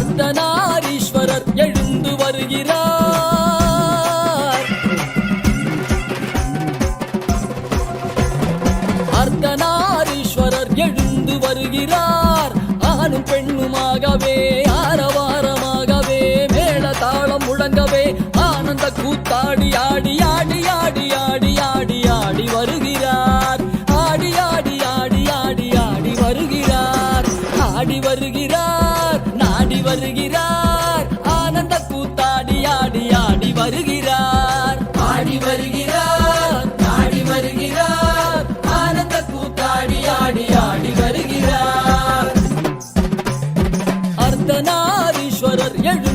அர்த்தநாரீஸ்வரர் எழுந்து வருகிறார். அர்த்தநாரீஸ்வரர் எழுந்து வருகிறார். ஆணும் பெண்ணுமாகவே ஆரவாரமாகவே மேல தாளம் முழங்கவே ஆனந்த கூத்தாடி ஆடி ஆடி ஆடி ஆடி ஆடி ஆடி வருகிறார். ஆடி ஆடி ஆடி ஆடி ஆடி வருகிறார். ஆடி வருகிறார். வருகிறார் ஆனந்த கூத்தாடி ஆடி ஆடி வருகிறார். ஆடி வருகிறார் ஆடி வருகிறார். ஆனந்த கூத்தாடி ஆடி ஆடி வருகிறார். அர்த்தநாரீஸ்வரர் எழு